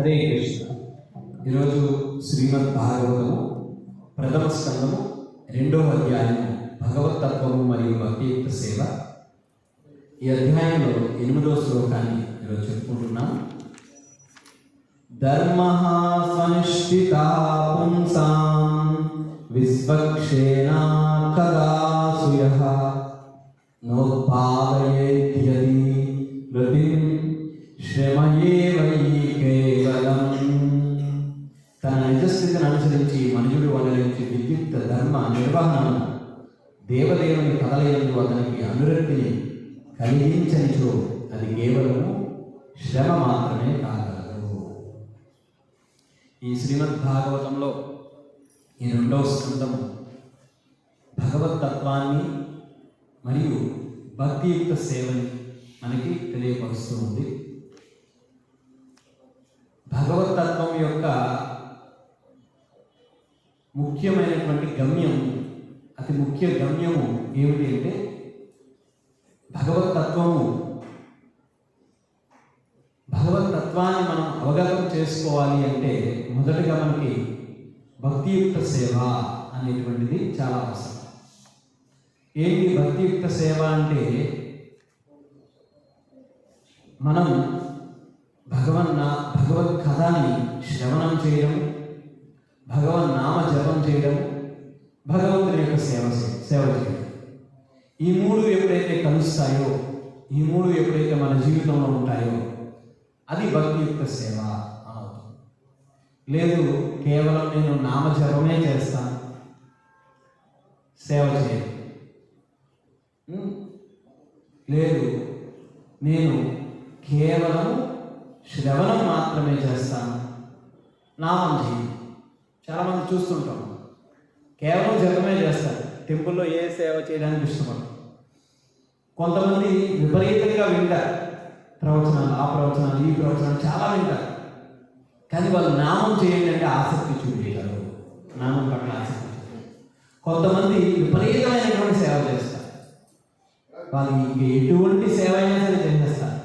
హరే కృష్ణ. ఈరోజు శ్రీమద్ భాగవతము ప్రథమ స్కందము రెండవ అధ్యాయము భగవతత్వము మరియు భక్తియుక్త సేవ. ఈ అధ్యాయంలో ఎనిమిదవ శ్లోకాన్ని ఈరోజు చెప్పుకుంటున్నాం ధర్మ స్వనిష్ఠితా పుంసాం విశ్వక్షేణా కదాసుయ నోత్పాదయేద్యది మృతిం శ్రమయే అనుసరించి మనుషుడు అనుసరించి విద్యుత్ ధర్మ నిర్వహణను దేవదేవుని కదలయందు అతనికి అనురక్తిని కలిగించనిచో అది కేవలము శ్రమ మాత్రమే కాగలదు. ఈ శ్రీమద్ భాగవతంలో ఈ రెండవ స్కందము భగవతత్వాన్ని మరియు భక్తియుక్త సేవని మనకి తెలియపరుస్తూ ఉంది. భగవతత్వం యొక్క ముఖ్యమైనటువంటి గమ్యం అతి ముఖ్య గమ్యము ఏమిటి అంటే భగవతత్వము. భగవతత్వాన్ని మనం అవగతం చేసుకోవాలి అంటే మొదటగా మనకి భక్తియుక్త సేవ అనేటువంటిది చాలా అవసరం. ఏంటి భక్తియుక్త సేవ అంటే మనం భగవన్న భగవత్ కథని శ్రవణం చేయడం భగవన్ నామ జపం చేయడం భగవంతుని యొక్క సేవ సేవ చేయడం. ఈ మూడు ఎప్పుడైతే కలుస్తాయో ఈ మూడు ఎప్పుడైతే మన జీవితంలో ఉంటాయో అది భక్తియుక్త సేవ అవుతుంది. లేదు కేవలం నేను నామ జపమే చేస్తాను సేవ చేయను. లేదు నేను కేవలం శ్రవణం మాత్రమే చేస్తాను నామం చేయను. చాలామంది చూస్తుంటాం. కేవలం జగమే చేస్తారు. టెంపుల్లో ఏ సేవ చేయడానికి ఇష్టపడరు. కొంతమంది విపరీతంగా వింటారు. ప్రవచనాలు ఆ ప్రవచనాలు ఈ ప్రవచనాలు చాలా వింటారు. కానీ వాళ్ళు నామం చేయండి అంటే ఆసక్తి చూపించారు. నామం పట్ల ఆసక్తి కొంతమంది విపరీతమైనటువంటి సేవ చేస్తారు. వాళ్ళు ఇంక ఎటువంటి సేవ అయినా సరే చేసేస్తారు.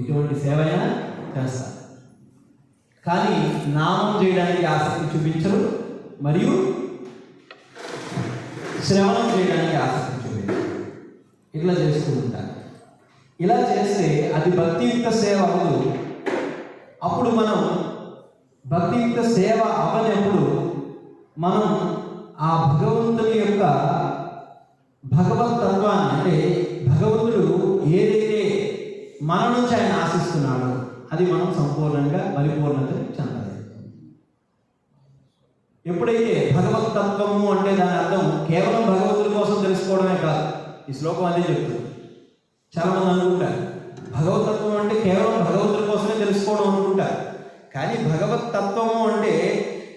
ఎటువంటి సేవ అయినా చేస్తారు. కానీ నామం చేయడానికి ఆసక్తి చూపించరు. మరియు శ్రవణం చేయడానికి ఆసక్తి చూపించరు ఇట్లా చేస్తూ ఉంటారు. ఇలా చేస్తే అది భక్తియుక్త సేవ అవ్వదు. అప్పుడు మనం భక్తియుక్త సేవ అవ్వనప్పుడు మనం ఆ భగవంతుని యొక్క భగవత్ తత్వాన్ని అంటే భగవంతుడు ఏదైతే మన నుంచి ఆయన ఆశిస్తున్నాడో అది మనం సంపూర్ణంగా పరిపూర్ణత చెందాలి ఎప్పుడైతే భగవత్ తత్వము అంటే దాని అర్థం కేవలం భగవంతుడి కోసం తెలుసుకోవడమే కాదు ఈ శ్లోకం అదే చెప్తుంది. చాలా మంది అనుకుంటారు. భగవతత్వం అంటే కేవలం భగవంతుడి కోసమే తెలుసుకోవడం అనుకుంటారు. కానీ భగవత్ తత్వము అంటే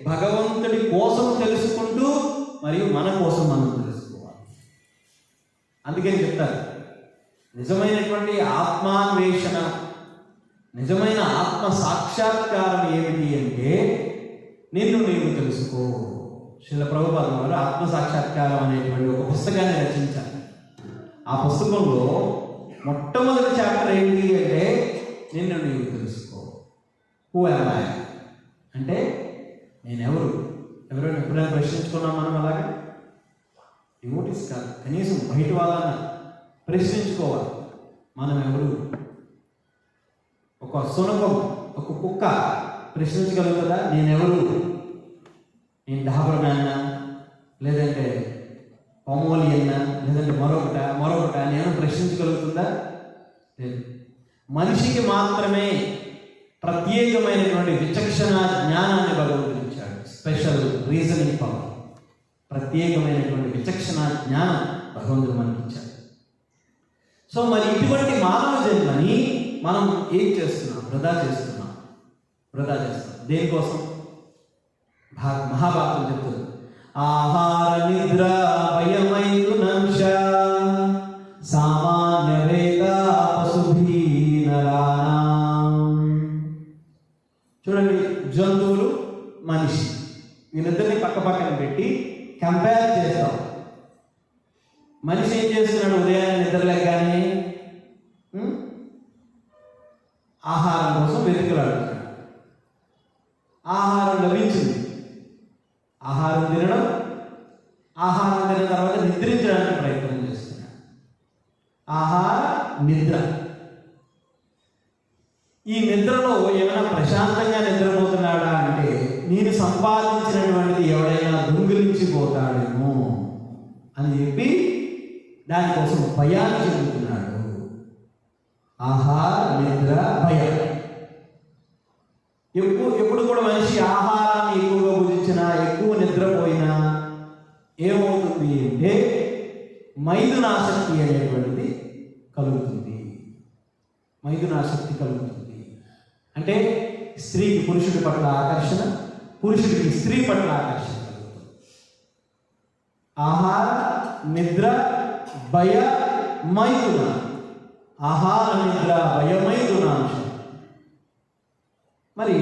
భగవంతుడి కోసం తెలుసుకుంటూ మరియు మన కోసం మనం తెలుసుకోవాలి. అందుకని చెప్తారు నిజమైనటువంటి ఆత్మాన్వేషణ నిజమైన ఆత్మ సాక్షాత్కారం ఏమిటి అంటే నిన్ను నీవు తెలుసుకో. శిల ప్రభుపాదం వారు ఆత్మ సాక్షాత్కారం అనేటువంటి ఒక పుస్తకాన్ని రచించారు. ఆ పుస్తకంలో మొట్టమొదటి చాప్టర్ ఏంటి అంటే నిన్ను నీవు తెలుసుకో. హూ అమ్మాయి అంటే నేనెవరు? ఎవరైనా ఎప్పుడైనా ప్రశ్నించుకున్నాం మనం అలాగే? డివోటీస్ కాదు కనీసం బయట వాళ్ళన ప్రశ్నించుకోవాలి. మనం ఎవరు? ఒక సునకం ఒక కుక్క. ప్రశ్నించగలుగుతుందా నేనెవరు? నేను డాబర్ మ్యాన్నా లేదంటే పొమోలియన్నా లేదంటే మరొకట? మరొకట నేను ప్రశ్నించగలుగుతుందా? లేదు. మనిషికి మాత్రమే ప్రత్యేకమైనటువంటి విచక్షణ జ్ఞానాన్ని భగవంతుడు ఇచ్చాడు స్పెషల్ రీజనింగ్ పవర్. ప్రత్యేకమైనటువంటి విచక్షణ జ్ఞానం భగవంతుడు మనకి ఇచ్చాడు సో మరి ఇటువంటి మానవ జన్మని మనం ఏం చేస్తున్నాం? వృధా చేస్తున్నాం. వృధా చేస్తాం దేనికోసం? భా మహాభారతం చెప్తుంది. ఆహార నిద్ర భయమైతునంశ సామాన్య వేద చూడండి జంతువులు మనిషి. వీళ్ళిద్దరిని పక్క పక్కన పెట్టి కంపేర్ చేస్తాం. మనిషి ఏం చేస్తున్నాడు? ఉదయాన్నే నిద్రలేక కానీ ఆహారం కోసం వెతుకులాడుతున్నాడు లభించింది ఆహారం తినడం ఆహారం తిన్న తర్వాత నిద్రించడానికి ప్రయత్నం చేస్తున్నాడు ఆహార నిద్ర ఈ నిద్రలో ఏమైనా ప్రశాంతంగా నిద్రపోతున్నాడా అంటే నేను సంపాదించినటువంటిది ఎవడైనా దొంగిలించిపోతాడేమో అని చెప్పి దానికోసం భయాన్ని చెందుతున్నాడు. ఆహార నిద్ర భయం. ఎప్పుడు ఎప్పుడు కూడా మనిషి ఆహారాన్ని ఎక్కువగా భుజించినా ఎక్కువ నిద్రపోయినా ఏమవుతుంది అంటే మైదునాశక్తి అనేటువంటిది కలుగుతుంది. మైదునాశక్తి కలుగుతుంది. అంటే స్త్రీకి పురుషుడి పట్ల ఆకర్షణ పురుషుడికి స్త్రీ పట్ల ఆకర్షణ ఆహార నిద్ర భయ మైదున ఆహార నిద్ర భయమైదునాంశం మరి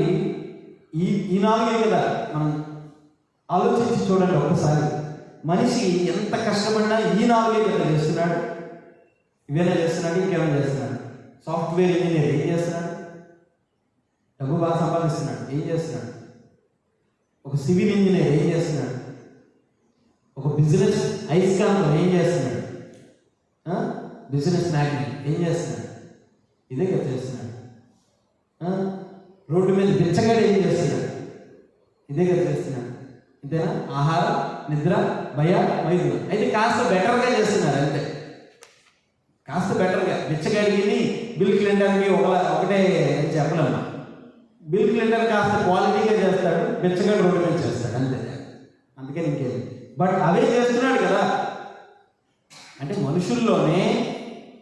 ఈ ఈ నాలుగే కదా మనం ఆలోచించి చూడండి ఒక్కసారి మనిషి ఎంత కష్టపడినా ఈ నాలుగే కదా చేస్తున్నాడు. ఇవేనా చేస్తున్నాడు? ఇంకేమైనా చేస్తున్నాడు? సాఫ్ట్వేర్ ఇంజనీర్ ఏం చేస్తున్నాడు? డబ్బు బాగా సంపాదిస్తున్నాడు. ఏం చేస్తున్నాడు? ఒక సివిల్ ఇంజనీర్ ఏం చేస్తున్నాడు? ఒక బిజినెస్ ఐస్కాంతం ఏం చేస్తున్నాడు? బిజినెస్ మ్యాగ్నెట్ ఏం చేస్తున్నాడు? ఇదే కదా చేస్తున్నాడు. రోడ్డు మీద బిచ్చగాడు ఏం చేస్తున్నాడు? ఇదే కదా చేస్తున్నాడు. అంతేనా ఆహారం నిద్ర భయ వైద్యులు అయితే కాస్త బెటర్గా చేస్తున్నారు అంతే. కాస్త బెటర్గా. బిచ్చగాడికి బిల్ క్లింటన్కి ఒక ఒకటే చెప్పలేము బిల్ క్లింటన్ కాస్త క్వాలిటీగా చేస్తాడు బిచ్చగాడు రోడ్డు మీద చేస్తాడు అంతే. అందుకని ఇంకేం. బట్ అవే చేస్తున్నాడు కదా. అంటే మనుషుల్లోనే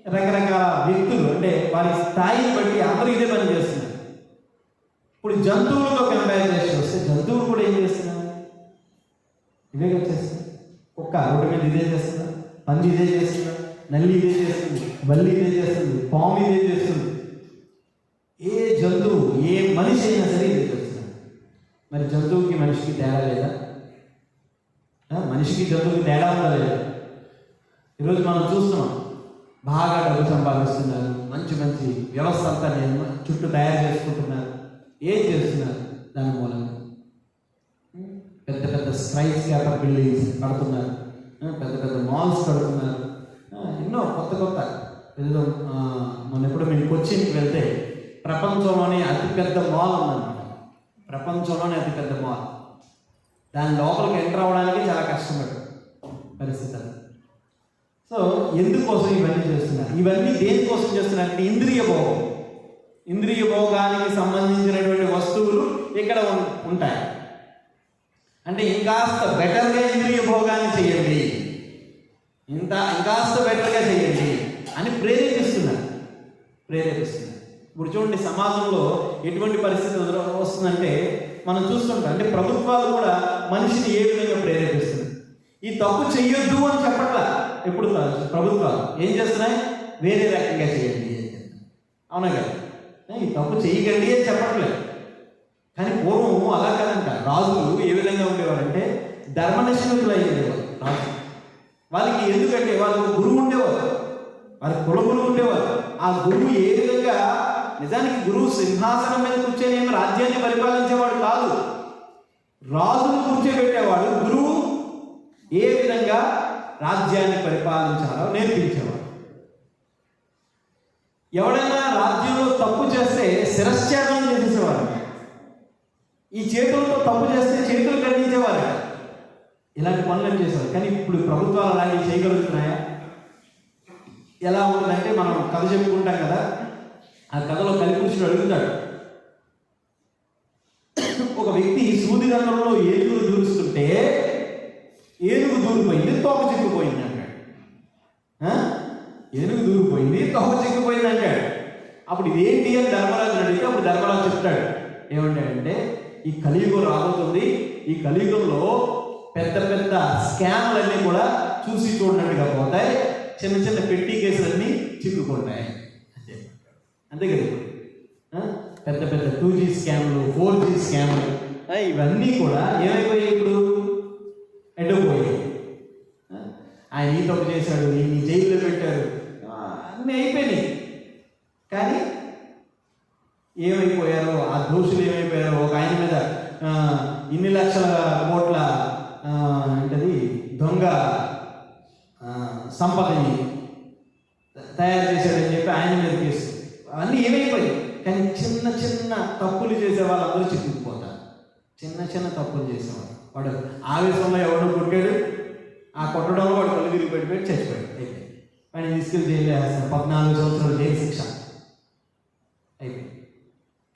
రకరకాల వ్యక్తులు అంటే వారి స్థాయిని బట్టి అందరూ ఇదే పని చేస్తున్నారు. ఇప్పుడు జంతువులతో కంపేర్ చేసి వస్తే జంతువులు కూడా ఏం చేస్తున్నారు? ఇవే కదా చేస్తున్నాయి కుక్క రోడ్డు మీద ఇదే చేస్తున్నారు పంది ఇదే చేస్తున్నారు నల్లి ఇదే చేస్తుంది బల్లి ఇదే చేస్తుంది పాము ఇదే చేస్తుంది. ఏ జంతువు ఏ మనిషి అయినా సరే ఇది చేస్తున్నాడు మరి జంతువుకి మనిషికి తేడా లేదా? మనిషికి జంతువుకి తేడా ఉందా లేదా. ఈరోజు మనం చూస్తున్నాం బాగా డబ్బు సంపాదిస్తున్నారు మంచి మంచి వ్యవస్థ అంతా నేను చుట్టూ తయారు చేసుకుంటున్నారు. ఏం చేస్తున్నారు దాని మూలంగా? పెద్ద పెద్ద స్కైస్ క్యాపర్ బిల్డింగ్స్ కడుతున్నారు. పెద్ద పెద్ద మాల్స్ కడుతున్నారు. ఎన్నో కొత్త కొత్త. ఏదో మనం మొన్న ఎప్పుడు మేము కొచ్చిన్కి వెళ్తే ప్రపంచంలోనే అతిపెద్ద మాల్ ఉన్నది ప్రపంచంలోనే అతిపెద్ద మాల్ దాని లోపలికి ఎంటర్ అవ్వడానికి చాలా కష్టపడు పరిస్థితి అది. సో ఎందుకోసం ఇవన్నీ చేస్తున్నారు? ఇవన్నీ దేనికోసం చేస్తున్నారంటే ఇంద్రియ భోగం. ఇంద్రియ భోగానికి సంబంధించినటువంటి వస్తువులు ఇక్కడ ఉంటాయి. అంటే ఇంకాస్త బెటర్గా ఇంద్రియ భోగాన్ని చేయండి. ఇంత ఇంకాస్త బెటర్గా చేయండి అని ప్రేరేపిస్తున్నారు ప్రేరేపిస్తున్నారు ఇప్పుడు చూడండి సమాజంలో ఎటువంటి పరిస్థితి వస్తుందంటే మనం చూస్తుంటాం. అంటే ప్రభుత్వాలు కూడా మనిషిని ఏ విధంగా ప్రేరేపిస్తుంది ఈ తప్పు చెయ్యొద్దు అని చెప్పట్లా ఎప్పుడు ప్రభుత్వాలు ఏం చేస్తున్నాయి? వేరే రకంగా చేయండి అవునా కదా? ఈ తప్పు చేయకండి అని చెప్పట్లేదు కానీ పూర్వం అలా కాదంట. రాజులు ఏ విధంగా ఉండేవారంటే ధర్మనిష్ఠులు అయ్యేవారు. రాజు. వాళ్ళకి ఎందుకంటే వాళ్ళకు గురువు ఉండేవారు. వారి కుల గురువు ఉండేవారు. ఆ గురువు ఏ విధంగా నిజానికి గురువు సింహాసనం మీద కూర్చొని ఏమి రాజ్యాన్ని పరిపాలించేవాడు కాదు. రాజును కూర్చోబెట్టేవాడు గురువు ఏ విధంగా రాజ్యాన్ని పరిపాలించాలో నేర్పించేవాడు. ఎవడైనా రాజ్యంలో తప్పు చేస్తే శిరశ్చేదం చేసేవారు ఈ చేతులతో తప్పు చేస్తే చేతులు ఖండించేవారు ఇలాంటి పనులు చేశారు కానీ ఇప్పుడు ప్రభుత్వాలు అలాగే చేయగలుగుతున్నాయా? ఎలా ఉంటుందంటే మనం కథ చెప్పుకుంటాం కదా ఆ కథలో కలిపురుషుడు అడుగుతాడు. ఒక వ్యక్తి సూది రంగంలో ఏనుగులు దూరుస్తుంటే ఏనుగు దూరిపోయింది తోక చిక్కుపోయింది అంటాడు. ఆ? ఏనుగు దూరిపోయింది తోక చిక్కుపోయింది అంటాడు. అప్పుడు ఇదేంటి అని ధర్మరాజు అడిగితే అప్పుడు ధర్మరాజు చెప్తాడు. ఏమంటాడంటే ఈ కలియుగం రాబోతుంది ఈ కలియుగంలో పెద్ద పెద్ద స్కామ్లన్నీ కూడా చూసి చూడనట్టుగా పోతాయి చిన్న చిన్న పెట్టి కేసులన్నీ చిక్కుకుంటాయి. అంతే కదా పెద్ద పెద్ద టూ జీ స్కామ్లు ఫోర్ జీ స్కామ్లు ఇవన్నీ కూడా ఏమైపోయాయి ఇప్పుడు? ఎడ్డపోయాయి ఆయన ఈ తప్పు చేశాడు ఈ జైల్లో పెట్టారు. అన్నీ అయిపోయినాయి. కానీ ఏమైపోయారో ఆ దోషులు ఏమైపోయారో ఒక ఆయన మీద ఇన్ని లక్షల కోట్ల ఏంటది దొంగ సంపదని తయారు చేశాడని చెప్పి ఆయన మీద కేసు అవన్నీ ఏమైపోయాయి? కానీ చిన్న చిన్న తప్పులు చేసే వాళ్ళందరూ చిక్కుకుపోతారు. చిన్న చిన్న తప్పులు చేసేవాడు వాడు ఆవేశంలో ఎవడో కొట్టాడు ఆ కొట్టడంలో వాడు కళ్ళు తిరిగి పడిపోయి చచ్చిపోయాడు. అయిపోయింది. వాడిని తీసుకెళ్ళి జైలు వేస్తాను పద్నాలుగు సంవత్సరాలు జైలు శిక్ష. అయిపోయింది.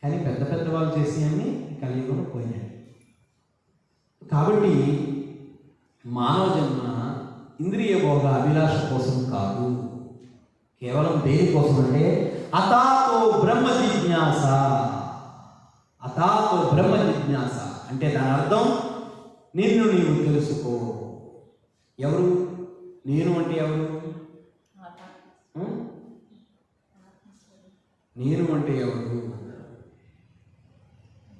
కానీ పెద్ద పెద్ద వాళ్ళు చేసినవన్నీ కలియుగంలో పోయినాయి. కాబట్టి మానవ జన్మ ఇంద్రియ భోగ అభిలాష కోసం కాదు. కేవలం దేనికోసం అంటే అతాతో బ్రహ్మ జిజ్ఞాస. అతాతో బ్రహ్మ జిజ్ఞాస. అంటే దాని అర్థం నిన్ను నీవు తెలుసుకో. ఎవరు? నేను అంటే ఎవరు? నేను అంటే ఎవరు?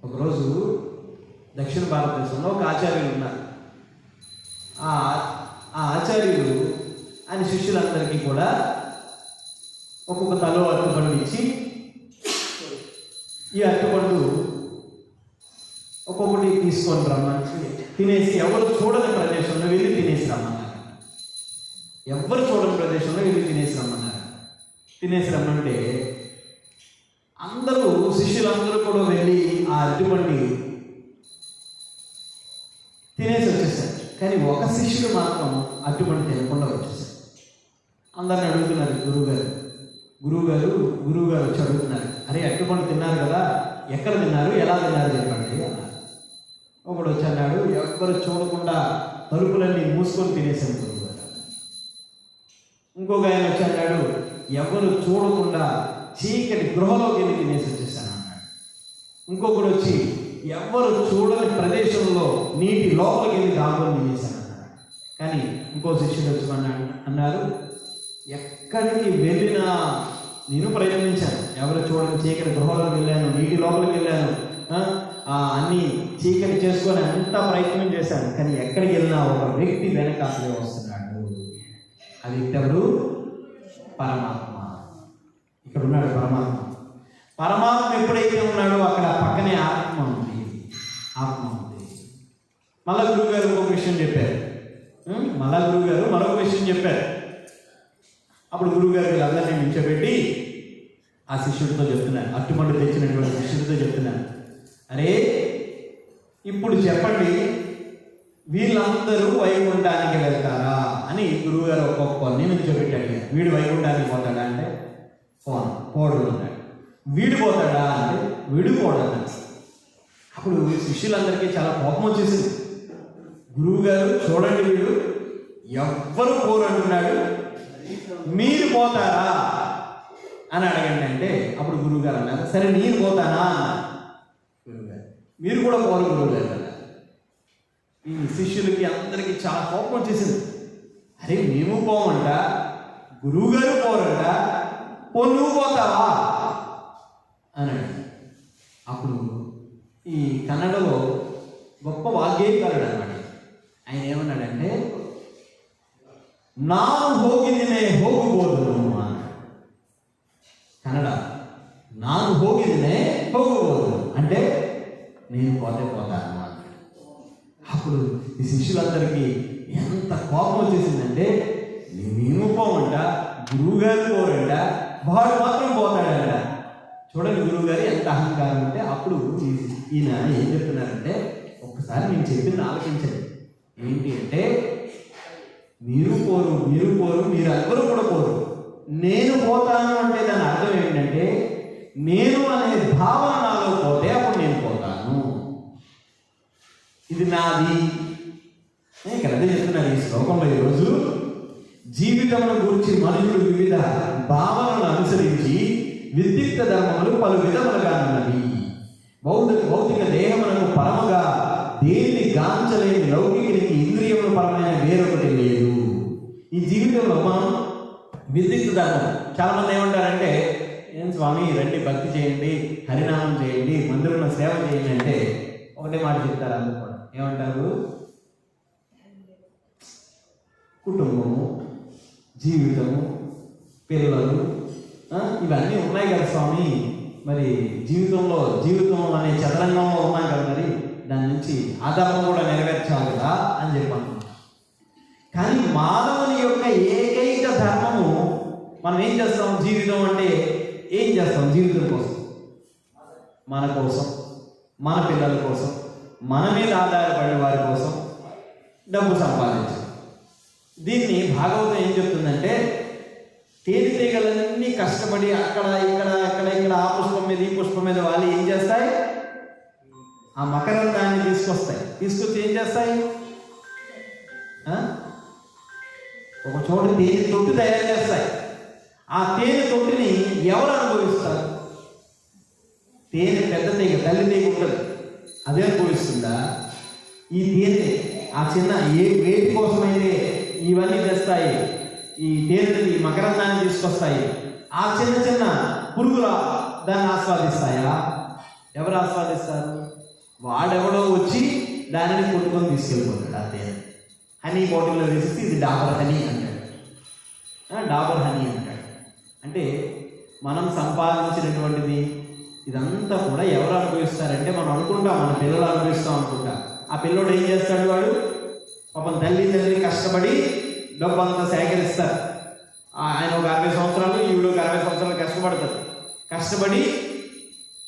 ఒకరోజు దక్షిణ భారతదేశంలో ఒక ఆచార్యులు ఉన్నారు. ఆ ఆ ఆచార్యులు ఆయన శిష్యులందరికీ కూడా ఒక్కొక్క తలో అరటిపండు ఇచ్చి ఈ అరటిపండు ఒక్కొక్కటి తీసుకొని రమ్మని తినేసి ఎవరు చూడని ప్రదేశంలో వెళ్ళి తినేసి రమ్మన్నారు. ఎవరు చూడని ప్రదేశంలో వెళ్ళి తినేసి రమ్మన్నారు. తినేసి రమ్మంటే అందరూ శిష్యులందరూ కూడా వెళ్ళి ఆ అరటిపండి తినేసి వచ్చేసారు. కానీ ఒక శిష్యుడు మాత్రం అరటిపండు తినకుండా వచ్చేసారు అందరిని అడుగుతున్నారు గురువుగారు గురువుగారు గురువుగారు వచ్చి అడుగుతున్నారు. అరే అరటిపండు తిన్నారు కదా ఎక్కడ తిన్నారు ఎలా తిన్నారు చెప్పండి అన్నారు. ఒకడు వచ్చి అన్నాడు ఎవ్వరు చూడకుండా తలుపులన్నీ మూసుకొని తినేసాను గురువుగారు ఇంకొక ఆయన వచ్చి అన్నాడు ఎవరు చూడకుండా చీకటి గృహలోకి వెళ్ళి తినేసి వచ్చేసాను అన్నాడు. ఇంకొకడు వచ్చి ఎవ్వరు చూడని ప్రదేశంలో నీటి లోపలికి వెళ్ళి దాగుని తినేసాను అన్నాడు. కానీ ఇంకో శిష్యుడు వచ్చి అన్నాడు అన్నారు ఎక్కడికి వెళ్ళినా నేను ప్రయత్నించాను. ఎవరు చూడని చీకటి గృహలోకి వెళ్ళాను నీటి లోపలికి వెళ్ళాను. అన్నీ అన్ని చీకటి చేసుకొని అంత ప్రయత్నం చేశాను. కానీ ఎక్కడికి వెళ్ళినా ఒక వ్యక్తి వెనక అసలే వస్తున్నాడు. ఆ వ్యక్తి ఎవరు? పరమాత్మ. ఇక్కడ ఉన్నాడు పరమాత్మ. పరమాత్మ ఎప్పుడైతే ఉన్నాడో అక్కడ పక్కనే ఆత్మ ఉంది. ఆత్మ ఉంది. మళ్ళా గురువు గారు ఒక విషయం చెప్పారు. మళ్ళా గురువు గారు మరొక విషయం చెప్పారు. అప్పుడు గురువుగారు వీళ్ళందరినీ నిల్చోబెట్టి ఆ శిష్యుడితో చెప్తున్నాను. అట్టుమండు తెచ్చినటువంటి శిష్యుడితో చెప్తున్నాను. అరే ఇప్పుడు చెప్పండి వీళ్ళందరూ వైకుంఠానికి వెళ్తారా అని గురువుగారు ఒక్కొక్కరిని నిల్చోబెట్టి అడిగారు వీడు వైకుంఠానికి పోతాడా అంటే పోను పోడు అన్నాడు. వీడు పోతాడా అంటే వీడు పోడు అప్పుడు శిష్యులందరికీ చాలా కోపం వచ్చేసింది. గురువుగారు చూడండి వీడు ఎవ్వరు పోరు అంటున్నాడు. మీరు పోతారా? అని అడగండి అంటే అప్పుడు గురువుగారు అన్నారు సరే నేను పోతానా? గురువుగారు మీరు కూడా పోరు గురువుగారు ఈ శిష్యులకి అందరికీ చాలా కోపం వచ్చేసింది. అరే మేము పోమంట గురువు గారు పోరంట పో నువ్వు పోతావా? అని అప్పుడు ఈ కన్నడలో గొప్ప వాగ్గేయకారుడు అనమాట ఆయన ఏమన్నాడంటే ನಾವು ಹೋಗಿದ್ದೇನೆ ಹೋಗಬಹುದು కన్నడ ನಾನು ಹೋಗಿದ್ದೇನೆ ಹೋಗಬಹುದು అంటే నేను పోతే పోతాను అప్పుడు ఈ శిష్యులందరికీ ఎంత కోపం వచ్చేసిందంటే నేను పోమంట గురువు గారు పోరంట వాడు మాత్రం పోతాడంట చూడండి గురువు గారు ఎంత అహంకారం అంటే అప్పుడు ఈయన ఏం చెప్తున్నారంటే ఒక్కసారి నేను చెప్పింది ఆలోచించండి ఏంటి అంటే మీరు పోరు మీరు పోరు మీరు ఎవరు కూడా పోరు. నేను పోతాను అంటే దాని అర్థం ఏంటంటే నేను అనే భావన నాలో పోతే అప్పుడు నేను పోతాను. ఇది నాది. ఇక్కడ అదే చెప్తున్నారు ఈ శ్లోకంలో ఈరోజు. జీవితమును గురించి మనుషులు వివిధ భావనలను అనుసరించి విద్యుక్త ధర్మములు పలు విధములుగా ఉన్నవి. భౌతిక భౌతిక దేహములను పరముగా దేన్ని గాంచలేని లౌకికునికి ఇంద్రియములు పరమైన వేరొకటి లేదు. ఈ జీవితంలో మనం విద్యుత్ ధర్మం చాలా మంది ఏమంటారంటే ఏం స్వామి రండి భక్తి చేయండి హరినామం చేయండి మందిరంలో సేవ చేయండి అంటే ఒకటే మాట చెప్తారు అందరూ కూడా. ఏమంటారు? కుటుంబము జీవితము పిల్లలు ఇవన్నీ ఉన్నాయి కదా స్వామి. మరి జీవితంలో జీవితం అనే చదరంగంలో ఉన్నాం కదా మరి. దాని నుంచి ఆధారం కూడా నెరవేర్చాలి కదా అని చెప్పాను. కానీ మానవుని యొక్క ఏకైక ధర్మము మనం ఏం చేస్తాం? జీవితం అంటే ఏం చేస్తాం? జీవితం కోసం. మన కోసం మన పిల్లల కోసం మన మీద ఆధారపడే వారి కోసం డబ్బు సంపాదించు దీన్ని భాగవతం ఏం చెప్తుందంటే తేనెటీగలన్నీ కష్టపడి అక్కడ ఇక్కడ అక్కడ ఇక్కడ ఆ పుష్పం మీద ఈ పుష్పం మీద వాళ్ళు ఏం చేస్తాయి? ఆ మకరందాన్ని తీసుకొస్తాయి. తీసుకొచ్చి ఏం చేస్తాయి? ఒక చోట తేనె తొట్టు తయారు చేస్తాయి. ఆ తేనె తొట్టిని ఎవరు అనుభవిస్తారు? తేనె పెద్ద తీగ తల్లి తీగ ఉండదు అదే అనుభవిస్తుందా? ఈ తేనె ఆ చిన్న ఏ వేటి కోసమైతే ఇవన్నీ తెస్తాయి ఈ తేనెని ఈ మకరందాన్ని తీసుకొస్తాయి ఆ చిన్న చిన్న పురుగుల దాన్ని ఆస్వాదిస్తాయా? ఎవరు ఆస్వాదిస్తారు? వాడెవడో వచ్చి దానిని కొట్టుకొని తీసుకెళ్ళిపోతాడు ఆ తేనె. హనీ బాటిల్లో వేసేసి ఇది డాబర్ హనీ అంటాడు డాబర్ హనీ అంటాడు అంటే మనం సంపాదించినటువంటిది ఇదంతా కూడా ఎవరు అనుభవిస్తారంటే మనం అనుకుంటాం మన పిల్లలు అనుభవిస్తాం అనుకుంటా. ఆ పిల్లోడు ఏం చేస్తాడు వాడు? పాపం తల్లి తండ్రి కష్టపడి డబ్బు అంతా సేకరిస్తారు. ఆ- ఆయన ఒక అరవై సంవత్సరాలు ఈవిడ ఒక అరవై సంవత్సరాలు కష్టపడతారు. కష్టపడి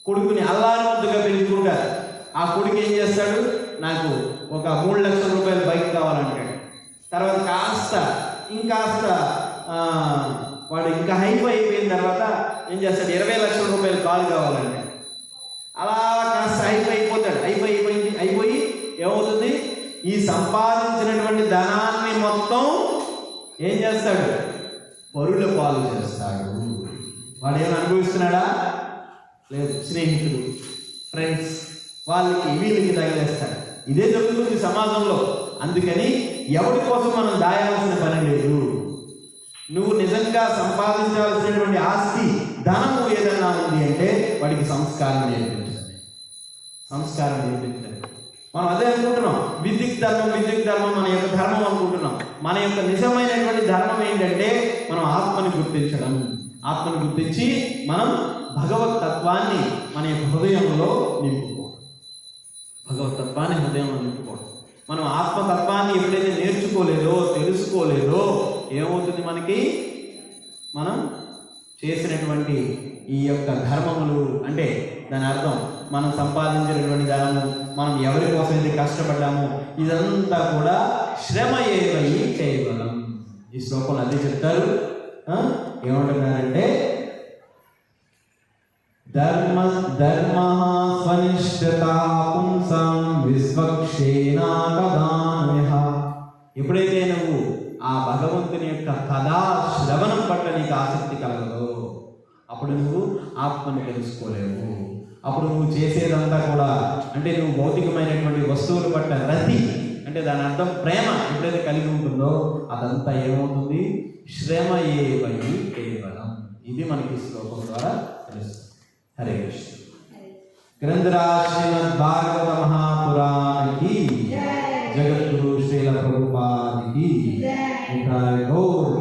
కొడుకుని అల్లారముద్దుగా పెంచుకుంటారు. ఆ కొడుకు ఏం చేస్తాడు? నాకు ఒక మూడు లక్షల రూపాయల బైక్ కావాలంటాడు. తర్వాత కాస్త ఇంకాస్త వాడు ఇంకా హైప్ అయిపోయిన తర్వాత ఏం చేస్తాడు? ఇరవై లక్షల రూపాయలు కారు కావాలంటాడు అలా కాస్త హైప్ అయిపోతాడు. హైప్ అయిపోయింది అయిపోయి ఏమవుతుంది? ఈ సంపాదించినటువంటి ధనాన్ని మొత్తం ఏం చేస్తాడు? పరుల పాలు చేస్తాడు. వాడు ఏమైనా అనుభవిస్తున్నాడా? లేదు. స్నేహితులు ఫ్రెండ్స్ వాళ్ళకి వీళ్ళకి తగిలేస్తాడు. ఇదే జరుగుతుంది సమాజంలో. అందుకని ఎవరి కోసం మనం దాయాల్సిన పని లేదు? నువ్వు నిజంగా సంపాదించాల్సినటువంటి ఆస్తి ధనము ఏదన్నా ఉంది అంటే వాడికి సంస్కారం నేర్పించండి సంస్కారం నేర్పించండి మనం అదే అనుకుంటున్నాం. విద్యుత్ ధర్మం విద్యుత్ ధర్మం మన యొక్క ధర్మం అనుకుంటున్నాం. మన యొక్క నిజమైనటువంటి ధర్మం ఏంటంటే మనం ఆత్మని గుర్తించడం. ఆత్మని గుర్తించి మనం భగవత్ తత్వాన్ని మన యొక్క హృదయంలో నింపుకోవడం. భగవత్ తత్వాన్ని హృదయంలో నింపుకోవడం. మనం ఆత్మతత్వాన్ని ఎప్పుడైతే నేర్చుకోలేదో తెలుసుకోలేదో ఏమవుతుంది మనకి? మనం చేసినటువంటి ఈ యొక్క ధర్మములు అంటే దాని అర్థం మనం సంపాదించినటువంటి ధనము మనం ఎవరి కోసం అయితే కష్టపడ్డాము ఇదంతా కూడా శ్రమ ఏవై చేయగలం. ఈ శ్లోకంలో అదే చెప్తారు. ఆ? ఏమంటున్నారంటే ధర్మ ధర్మ స్వనిష్ఠత పుంసం విశ్వక్షేనా కదాన్యః ఎప్పుడైతే నువ్వు ఆ భగవంతుని యొక్క కథా శ్రవణం పట్ల నీకు ఆసక్తి కలగదో అప్పుడు నువ్వు ఆత్మను తెలుసుకోలేవు. అప్పుడు నువ్వు చేసేదంతా కూడా అంటే నువ్వు భౌతికమైనటువంటి వస్తువుల పట్ల రతి అంటే దాని అర్థం ప్రేమ ఎప్పుడైతే కలిగి ఉంటుందో అదంతా ఏమవుతుంది? శ్రమ ఏవై కేవలం. ఇది మనకి శ్లోకం ద్వారా తెలుస్తుంది. హరే కృష్ణ. గ్రంథరాజ్ శ్రీమద్ భాగవత మహాపురాణకి Sì, la colpa di Prabhupada Ki, Nitai Gaur